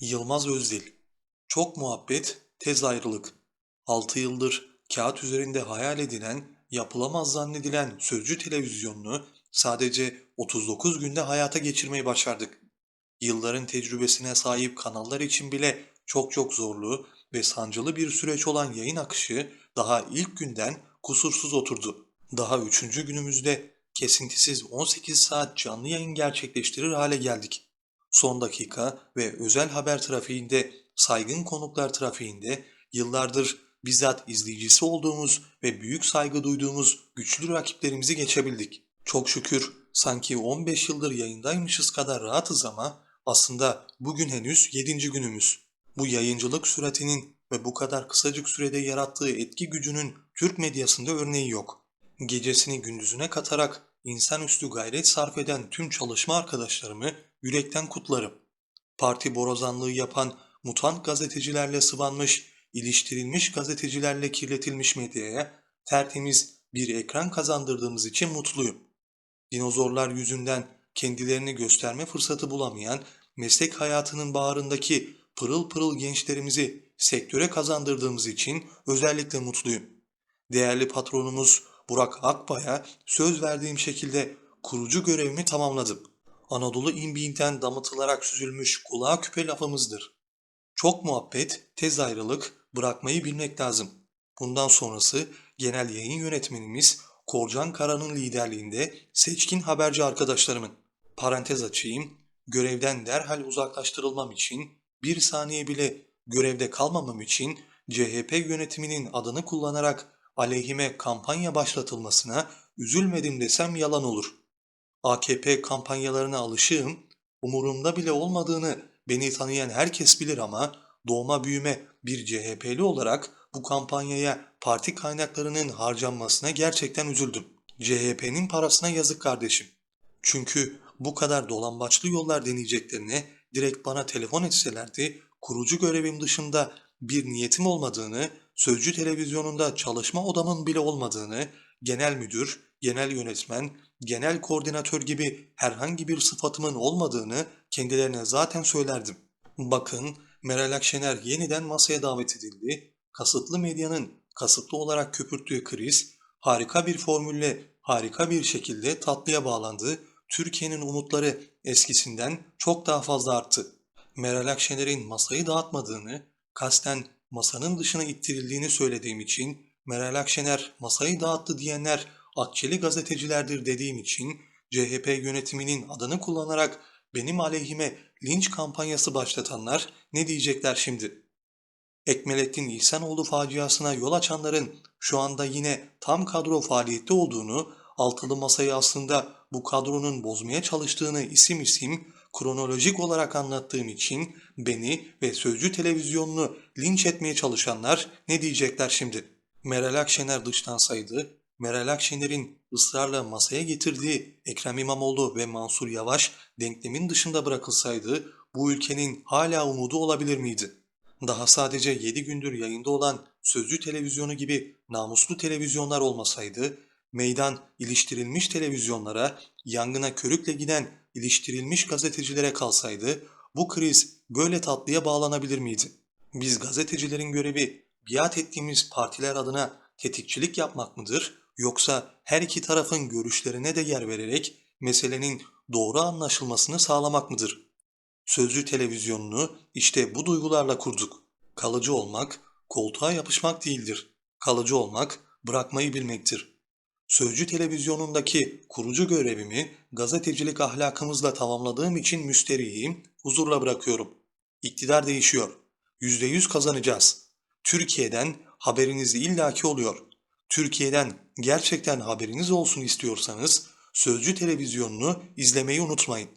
Yılmaz Özdil Çok muhabbet, tez ayrılık. 6 yıldır kağıt üzerinde hayal edilen, yapılamaz zannedilen Sözcü televizyonunu sadece 39 günde hayata geçirmeyi başardık. Yılların tecrübesine sahip kanallar için bile çok çok zorlu ve sancılı bir süreç olan yayın akışı daha ilk günden kusursuz oturdu. Daha üçüncü günümüzde kesintisiz 18 saat canlı yayın gerçekleştirir hale geldik. Son dakika ve özel haber trafiğinde, saygın konuklar trafiğinde yıllardır bizzat izleyicisi olduğumuz ve büyük saygı duyduğumuz güçlü rakiplerimizi geçebildik. Çok şükür sanki 15 yıldır yayındaymışız kadar rahatız ama aslında bugün henüz 7. günümüz. Bu yayıncılık süratinin ve bu kadar kısacık sürede yarattığı etki gücünün Türk medyasında örneği yok. Gecesini gündüzüne katarak insanüstü gayret sarf eden tüm çalışma arkadaşlarımı yürekten kutlarım. Parti borazanlığı yapan mutant gazetecilerle sıvanmış, iliştirilmiş gazetecilerle kirletilmiş medyaya tertemiz bir ekran kazandırdığımız için mutluyum. Dinozorlar yüzünden kendilerini gösterme fırsatı bulamayan meslek hayatının bağrındaki pırıl pırıl gençlerimizi sektöre kazandırdığımız için özellikle mutluyum. Değerli patronumuz Burak Akbay'a söz verdiğim şekilde kurucu görevimi tamamladım. Anadolu imbiğinden damıtılarak süzülmüş kulağa küpe lafımızdır. Çok muhabbet, tez ayrılık, bırakmayı bilmek lazım. Bundan sonrası genel yayın yönetmenimiz Korcan Kara'nın liderliğinde seçkin haberci arkadaşlarımın. Parantez açayım, görevden derhal uzaklaştırılmam için, bir saniye bile görevde kalmamam için CHP yönetiminin adını kullanarak aleyhime kampanya başlatılmasına üzülmedim desem yalan olur. AKP kampanyalarına alışığım, umurumda bile olmadığını beni tanıyan herkes bilir ama doğma büyüme bir CHP'li olarak bu kampanyaya parti kaynaklarının harcanmasına gerçekten üzüldüm. CHP'nin parasına yazık kardeşim. Çünkü bu kadar dolambaçlı yollar deneyeceklerine direkt bana telefon etselerdi kurucu görevim dışında bir niyetim olmadığını, Sözcü televizyonunda çalışma odamın bile olmadığını, genel müdür, genel yönetmen, genel koordinatör gibi herhangi bir sıfatımın olmadığını kendilerine zaten söylerdim. Bakın Meral Akşener yeniden masaya davet edildi. Kasıtlı medyanın kasıtlı olarak köpürttüğü kriz harika bir formülle harika bir şekilde tatlıya bağlandı. Türkiye'nin umutları eskisinden çok daha fazla arttı. Meral Akşener'in masayı dağıtmadığını, kasten masanın dışına ittirildiğini söylediğim için, Meral Akşener masayı dağıttı diyenler akçeli gazetecilerdir dediğim için, CHP yönetiminin adını kullanarak benim aleyhime linç kampanyası başlatanlar ne diyecekler şimdi? Ekmelettin İhsanoğlu faciasına yol açanların şu anda yine tam kadro faaliyette olduğunu, altılı masayı aslında bu kadronun bozmaya çalıştığını isim isim kronolojik olarak anlattığım için beni ve Sözcü televizyonunu linç etmeye çalışanlar ne diyecekler şimdi? Meral Akşener dışlansaydı, Meral Akşener'in ısrarla masaya getirdiği Ekrem İmamoğlu ve Mansur Yavaş denklemin dışında bırakılsaydı bu ülkenin hala umudu olabilir miydi? Daha sadece 7 gündür yayında olan Sözcü televizyonu gibi namuslu televizyonlar olmasaydı, meydan iliştirilmiş televizyonlara, yangına körükle giden iliştirilmiş gazetecilere kalsaydı, bu kriz böyle tatlıya bağlanabilir miydi? Biz gazetecilerin görevi biat ettiğimiz partiler adına tetikçilik yapmak mıdır? Yoksa her iki tarafın görüşlerine de yer vererek meselenin doğru anlaşılmasını sağlamak mıdır? Sözcü televizyonunu işte bu duygularla kurduk. Kalıcı olmak, koltuğa yapışmak değildir. Kalıcı olmak, bırakmayı bilmektir. Sözcü televizyonundaki kurucu görevimi gazetecilik ahlakımızla tamamladığım için müsterihiyim, huzurla bırakıyorum. İktidar değişiyor. Yüzde yüz kazanacağız. Türkiye'den haberiniz illaki oluyor. Türkiye'den gerçekten haberiniz olsun istiyorsanız Sözcü televizyonunu izlemeyi unutmayın.